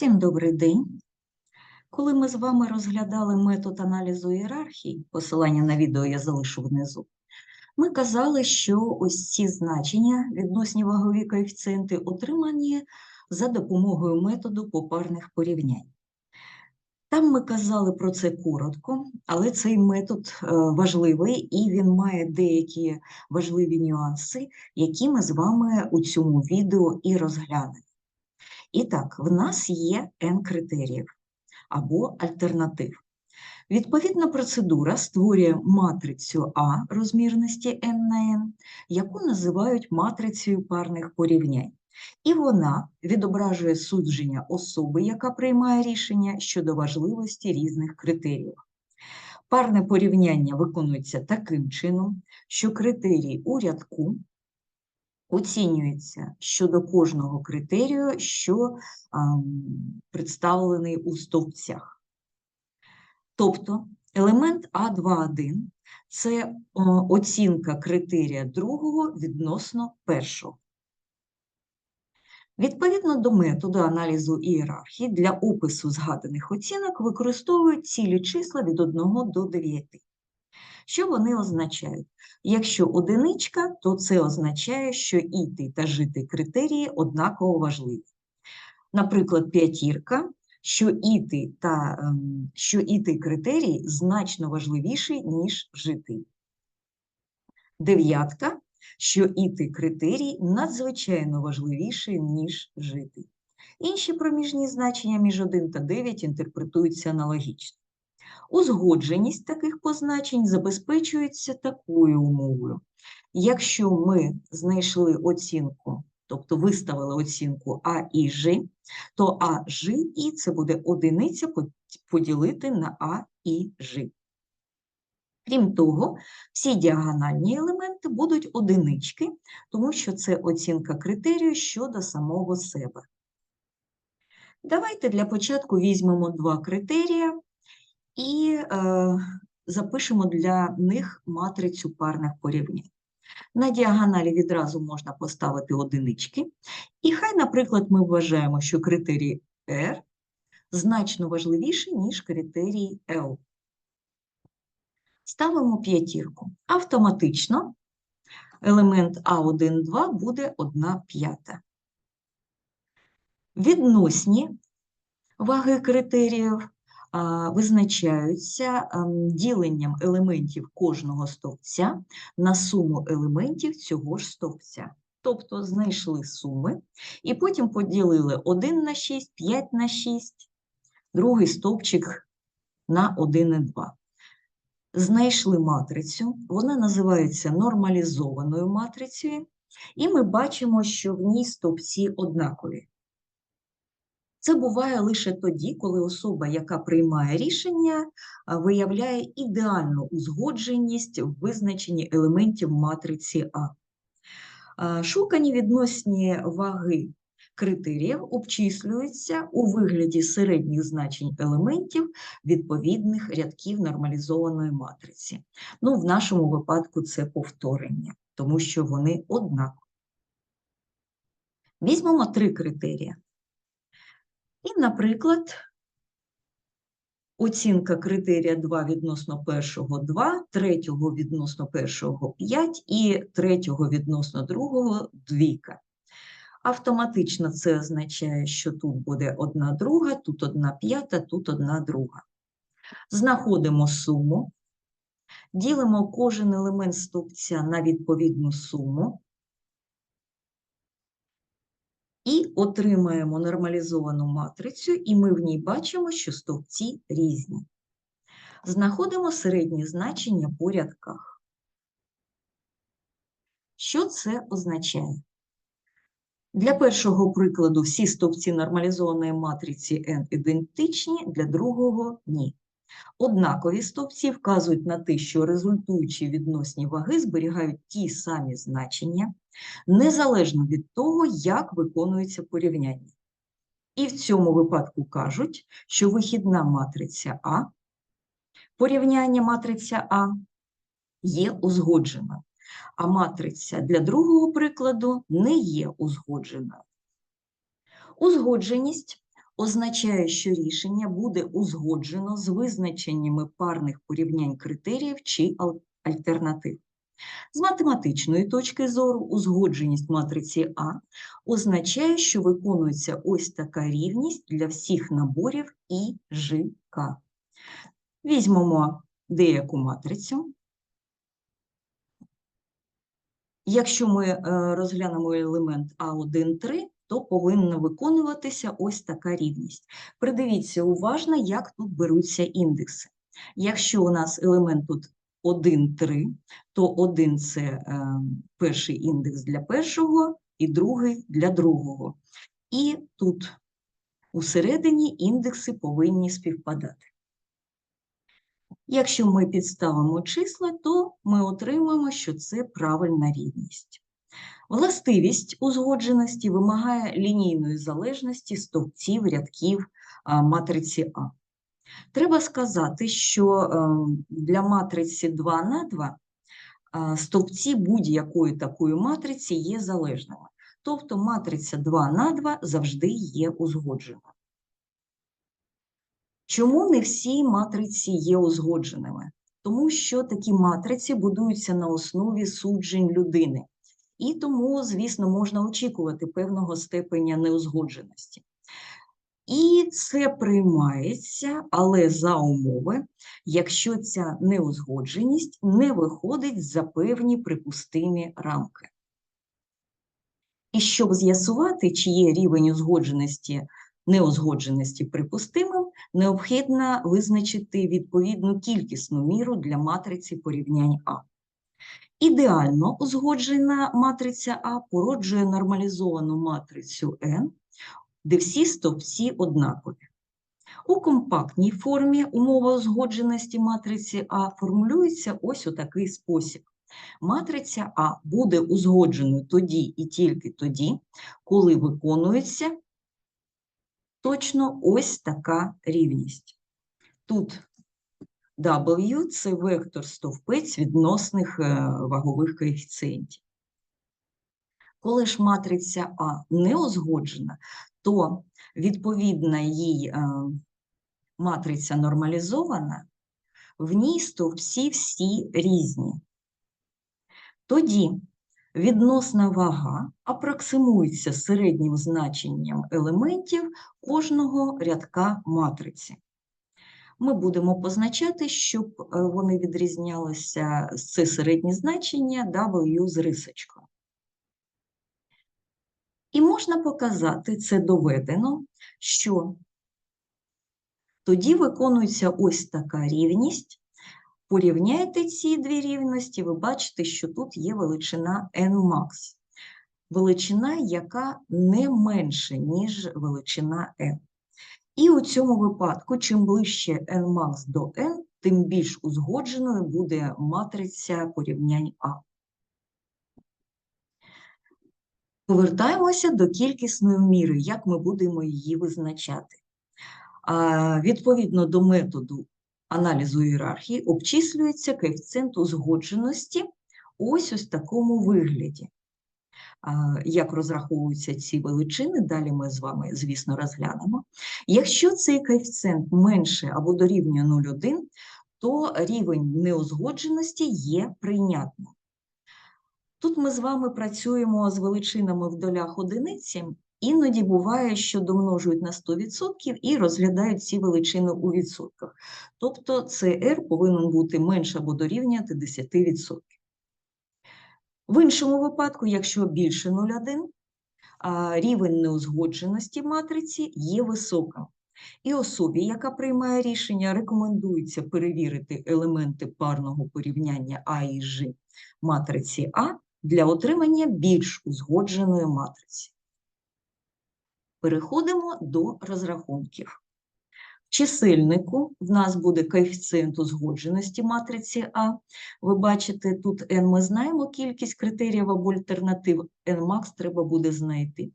Всім добрий день. Коли ми з вами розглядали метод аналізу ієрархій, посилання на відео я залишу внизу, ми казали, що ось ці значення, відносні вагові коефіцієнти, отримані за допомогою методу попарних порівнянь. Там ми казали про це коротко, але цей метод е, важливий і він має деякі важливі нюанси, які ми з вами у цьому відео і розглянемо. І так, в нас є n критеріїв або альтернатив. Відповідна процедура створює матрицю А розмірності n на n, яку називають матрицею парних порівнянь. І вона відображує судження особи, яка приймає рішення щодо важливості різних критеріїв. Парне порівняння виконується таким чином, що критерій у рядку оцінюється щодо кожного критерію, що представлений у стовпцях. Тобто елемент А2,1 – це о, оцінка критерія другого відносно першого. Відповідно до методу аналізу ієрархії для опису згаданих оцінок використовують цілі числа від 1 до 9. Що вони означають? Якщо одиничка, то це означає, що іти та жити критерії однаково важливі. Наприклад, п'ятірка, що іти та ем, що іти критерій значно важливіший, ніж житий. Дев'ятка, що іти критерій надзвичайно важливіший, ніж житий. Інші проміжні значення між 1 та 9 інтерпретуються аналогічно. Узгодженість таких позначень забезпечується такою умовою. Якщо ми знайшли оцінку, тобто виставили оцінку А і Ж, то А Ж і це буде одиниця поділити на А і Ж. Крім того, всі діагональні елементи будуть одинички, тому що це оцінка критерію щодо самого себе. Давайте для початку візьмемо два критерія і е, запишемо для них матрицю парних порівнянь. На діагоналі відразу можна поставити одинички. І хай, наприклад, ми вважаємо, що критерій R значно важливіший, ніж критерій L. Ставимо п'ятірку. Автоматично елемент А1,2 буде 1 п'ята. Відносні ваги критеріїв визначаються ем, діленням елементів кожного стовпця на суму елементів цього ж стовпця. Тобто знайшли суми і потім поділили 1 на 6, 5 на 6, другий стовпчик на 1 і 2. Знайшли матрицю, вона називається нормалізованою матрицею, і ми бачимо, що в ній стовпці однакові. Це буває лише тоді, коли особа, яка приймає рішення, виявляє ідеальну узгодженість в визначенні елементів матриці А. Шукані відносні ваги критеріїв обчислюються у вигляді середніх значень елементів відповідних рядків нормалізованої матриці. Ну, в нашому випадку це повторення, тому що вони однакові. Візьмемо три критерії. І, наприклад, оцінка критерія 2 відносно першого 2, третього відносно першого 5 і третього відносно другого двійка. Автоматично це означає, що тут буде одна друга, тут одна п'ята, тут одна друга. Знаходимо суму, ділимо кожен елемент стовпця на відповідну суму. І отримаємо нормалізовану матрицю, і ми в ній бачимо, що стовпці різні. Знаходимо середні значення по рядках. Що це означає? Для першого прикладу всі стовпці нормалізованої матриці n ідентичні, для другого ні. Однакові стовпці вказують на те, що результуючі відносні ваги зберігають ті самі значення, незалежно від того, як виконується порівняння. І в цьому випадку кажуть, що вихідна матриця А, порівняння матриця А є узгоджена, а матриця для другого прикладу не є узгоджена. Узгодженість означає, що рішення буде узгоджено з визначеннями парних порівнянь критеріїв чи альтернатив. З математичної точки зору узгодженість матриці А означає, що виконується ось така рівність для всіх наборів І, Ж, К. Візьмемо деяку матрицю. Якщо ми е, розглянемо елемент А1, 3, то повинна виконуватися ось така рівність. Придивіться уважно, як тут беруться індекси. Якщо у нас елемент тут 1, 3, то 1 – це е, перший індекс для першого і другий для другого. І тут усередині індекси повинні співпадати. Якщо ми підставимо числа, то ми отримаємо, що це правильна рівність. Властивість узгодженості вимагає лінійної залежності стовпців рядків матриці А. Треба сказати, що ем, для матриці 2 на 2 стовпці будь-якої такої матриці є залежними. Тобто матриця 2 на 2 завжди є узгодженою. Чому не всі матриці є узгодженими? Тому що такі матриці будуються на основі суджень людини. І тому, звісно, можна очікувати певного степеня неузгодженості. І це приймається, але за умови, якщо ця неузгодженість не виходить за певні припустимі рамки. І щоб з'ясувати, чи є рівень узгодженості, неузгодженості припустимим, необхідно визначити відповідну кількісну міру для матриці порівнянь А. Ідеально узгоджена матриця А породжує нормалізовану матрицю N, де всі стовпці однакові. У компактній формі умова узгодженості матриці А формулюється ось у такий спосіб. Матриця А буде узгодженою тоді і тільки тоді, коли виконується точно ось така рівність. Тут W – це вектор стовпець відносних е, вагових коефіцієнтів. Коли ж матриця А не узгоджена, то відповідна їй е, матриця нормалізована, в ній стовпці всі різні. Тоді відносна вага апроксимується середнім значенням елементів кожного рядка матриці. Ми будемо позначати, щоб е, вони відрізнялися це середнє значення W з рисочкою. І можна показати, це доведено, що тоді виконується ось така рівність. Порівняйте ці дві рівності, ви бачите, що тут є величина Nmax. Величина, яка не менше, ніж величина n. І у цьому випадку, чим ближче Nmax до n, тим більш узгодженою буде матриця порівнянь А. Повертаємося до кількісної міри, як ми будемо її визначати. Відповідно до методу аналізу ієрархії обчислюється коефіцієнт узгодженості ось ось такому вигляді. Як розраховуються ці величини, далі ми з вами, звісно, розглянемо. Якщо цей коефіцієнт менше або дорівнює 0,1, то рівень неузгодженості є прийнятним. Тут ми з вами працюємо з величинами в долях одиниці. Іноді буває, що домножують на 100% і розглядають ці величини у відсотках. Тобто CR повинен бути менше або дорівнювати 10%. В іншому випадку, якщо більше 0,1, рівень неузгодженості матриці є високим. І особі, яка приймає рішення, рекомендується перевірити елементи парного порівняння А і Ж матриці А для отримання більш узгодженої матриці. Переходимо до розрахунків. Чисельнику в нас буде коефіцієнт узгодженості матриці А. Ви бачите, тут n ми знаємо кількість критеріїв або альтернатив, nmax треба буде знайти.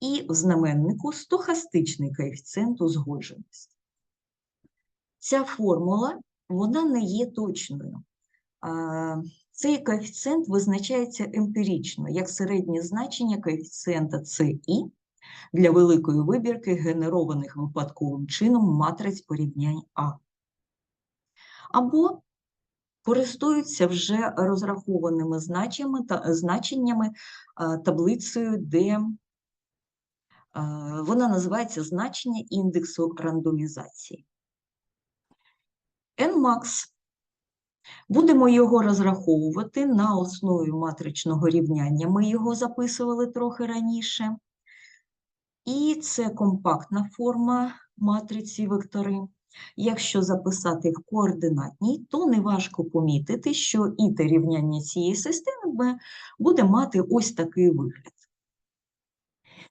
І в знаменнику стохастичний коефіцієнт узгодженості. Ця формула вона не є точною. Цей коефіцієнт визначається емпірично як середнє значення коефіцієнта ЦІ для великої вибірки генерованих випадковим чином матриць порівнянь А. Або користуються вже розрахованими значеннями, значеннями таблицею, де вона називається значення індексу рандомізації. Nmax. Будемо його розраховувати на основі матричного рівняння. Ми його записували трохи раніше. І це компактна форма матриці вектори. Якщо записати в координатній, то неважко помітити, що і те рівняння цієї системи буде мати ось такий вигляд.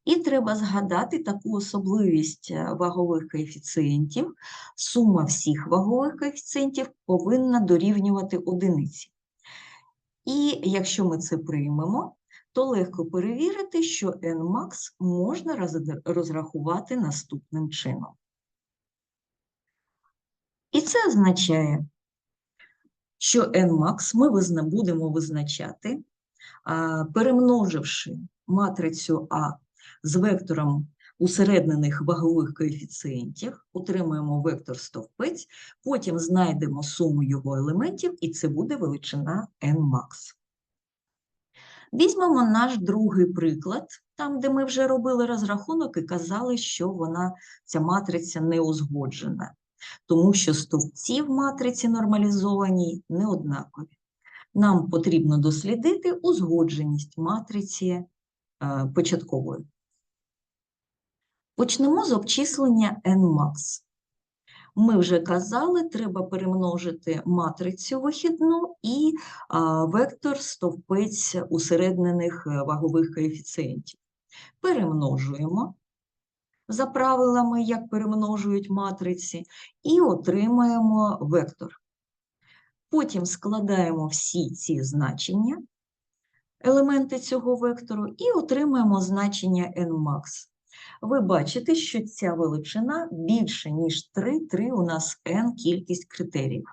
І треба згадати таку особливість е, вагових коефіцієнтів. Сума всіх вагових коефіцієнтів повинна дорівнювати одиниці. І якщо ми це приймемо, то легко перевірити, що Nmax можна розрахувати наступним чином. І це означає, що Nmax ми будемо визначати, перемноживши матрицю А з вектором усереднених вагових коефіцієнтів, отримуємо вектор стовпець, потім знайдемо суму його елементів, і це буде величина Nmax. Візьмемо наш другий приклад, там, де ми вже робили розрахунок і казали, що вона, ця матриця не узгоджена, тому що стовпці в матриці нормалізованій не однакові. Нам потрібно дослідити узгодженість матриці е, початкової. Почнемо з обчислення Nmax. Ми вже казали, треба перемножити матрицю вихідну і вектор стовпець усереднених е, вагових коефіцієнтів. Перемножуємо за правилами, як перемножують матриці, і отримаємо вектор. Потім складаємо всі ці значення, елементи цього вектору, і отримаємо значення Nmax ви бачите, що ця величина більше, ніж 3, 3 у нас n кількість критеріїв.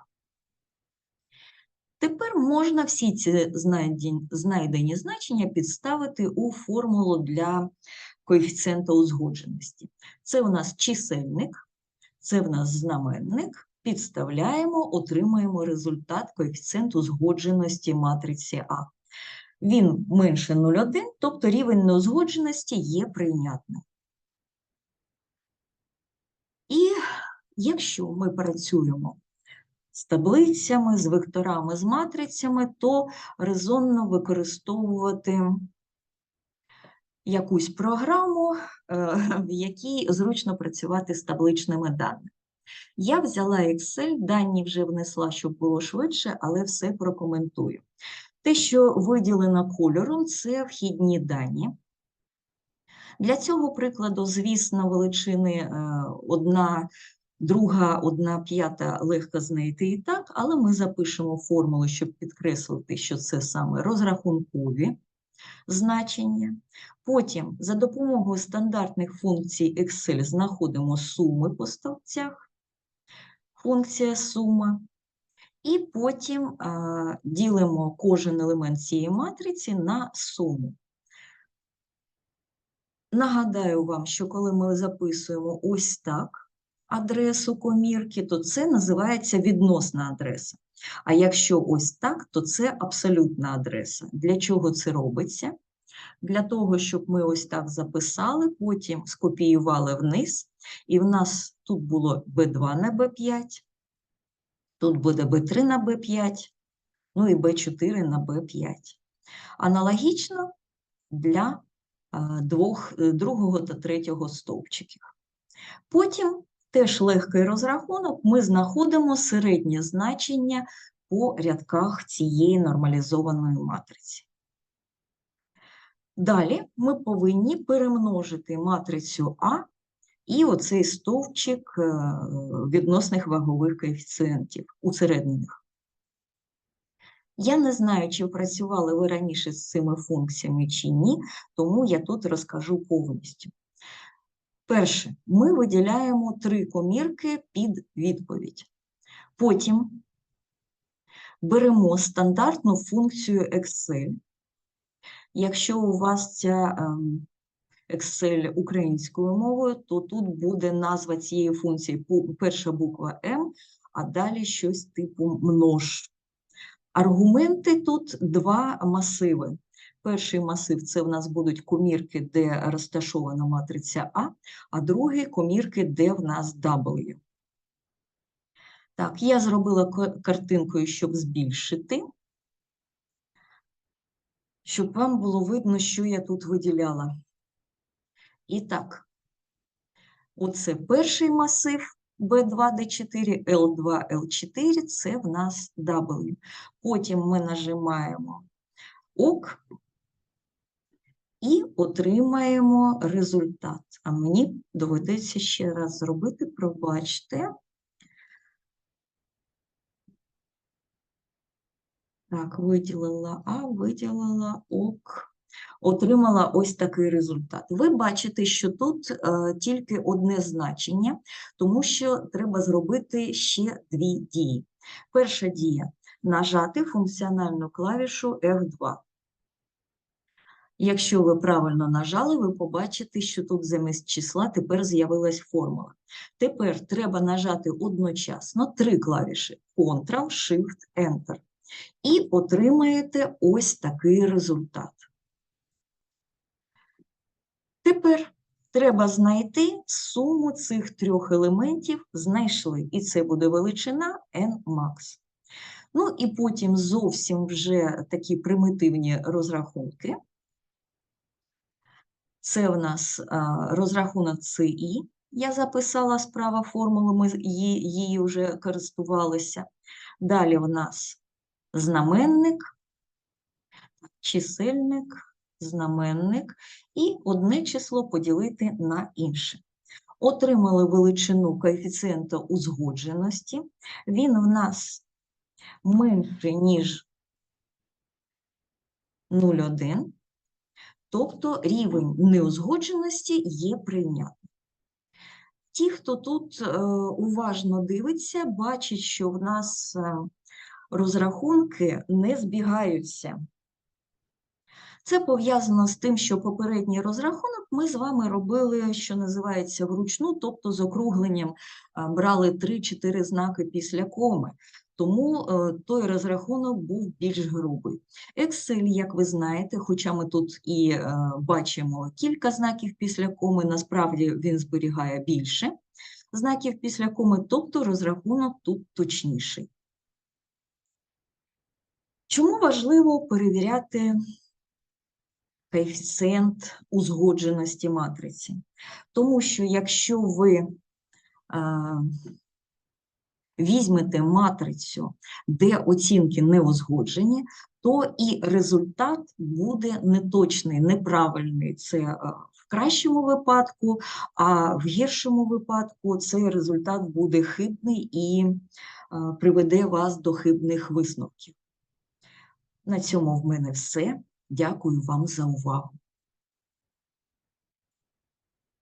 Тепер можна всі ці знайдені значення підставити у формулу для коефіцієнта узгодженості. Це у нас чисельник, це в нас знаменник. Підставляємо, отримаємо результат коефіцієнту узгодженості матриці А. Він менше 0,1, тобто рівень неузгодженості є прийнятним. І якщо ми працюємо з таблицями, з векторами, з матрицями, то резонно використовувати якусь програму, е, в якій зручно працювати з табличними даними. Я взяла Excel, дані вже внесла, щоб було швидше, але все прокоментую. Те, що виділено кольором, це вхідні дані. Для цього прикладу, звісно, величини е, одна, друга, одна п'ята легко знайти і так, але ми запишемо формулу, щоб підкреслити, що це саме розрахункові значення. Потім за допомогою стандартних функцій Excel знаходимо суми по стовпцях, функція сума. І потім а, ділимо кожен елемент цієї матриці на суму. Нагадаю вам, що коли ми записуємо ось так адресу комірки, то це називається відносна адреса. А якщо ось так, то це абсолютна адреса. Для чого це робиться? Для того, щоб ми ось так записали, потім скопіювали вниз, і в нас тут було B2 на B5, тут буде B3 на B5, ну і B4 на B5. Аналогічно для двох, е, другого та третього стовпчиків. Потім теж легкий розрахунок, ми знаходимо середнє значення по рядках цієї нормалізованої матриці. Далі ми повинні перемножити матрицю А і оцей стовпчик е, відносних вагових коефіцієнтів усереднених. Я не знаю, чи працювали ви раніше з цими функціями чи ні, тому я тут розкажу повністю. Перше, ми виділяємо три комірки під відповідь. Потім беремо стандартну функцію Excel. Якщо у вас ця ем, Excel українською мовою, то тут буде назва цієї функції перша буква М, а далі щось типу множ. Аргументи тут два масиви. Перший масив це в нас будуть комірки, де розташована матриця А, а другий комірки, де в нас W. Так, я зробила картинкою, щоб збільшити, щоб вам було видно, що я тут виділяла. І так, оце перший масив B2, D4, L2, L4 – це в нас W. Потім ми нажимаємо ОК і отримаємо результат. А мені доведеться ще раз зробити, пробачте. Так, виділила А, виділила ОК. Отримала ось такий результат. Ви бачите, що тут е, тільки одне значення, тому що треба зробити ще дві дії. Перша дія нажати функціональну клавішу F2. Якщо ви правильно нажали, ви побачите, що тут замість числа тепер з'явилась формула. Тепер треба нажати одночасно три клавіші Ctrl, Shift, Enter. І отримаєте ось такий результат. Тепер треба знайти суму цих трьох елементів, знайшли, і це буде величина n-max. Ну і потім зовсім вже такі примітивні розрахунки. Це в нас розрахунок CI. Я записала справа формули, ми її вже користувалися. Далі в нас знаменник, чисельник, знаменник і одне число поділити на інше. Отримали величину коефіцієнта узгодженості. Він в нас менше, ніж 0,1, тобто рівень неузгодженості є прийнятним. Ті, хто тут е, уважно дивиться, бачать, що в нас е, розрахунки не збігаються. Це пов'язано з тим, що попередній розрахунок ми з вами робили, що називається вручну, тобто з округленням брали 3-4 знаки після коми. Тому е, той розрахунок був більш грубий. Excel, як ви знаєте, хоча ми тут і е, бачимо кілька знаків після коми, насправді він зберігає більше знаків після коми, тобто розрахунок тут точніший. Чому важливо перевіряти коефіцієнт узгодженості матриці? Тому що якщо ви візьмете матрицю, де оцінки не узгоджені, то і результат буде неточний, неправильний. Це е, в кращому випадку, а в гіршому випадку цей результат буде хибний і е, приведе вас до хибних висновків. На цьому в мене все. Дякую вам за увагу.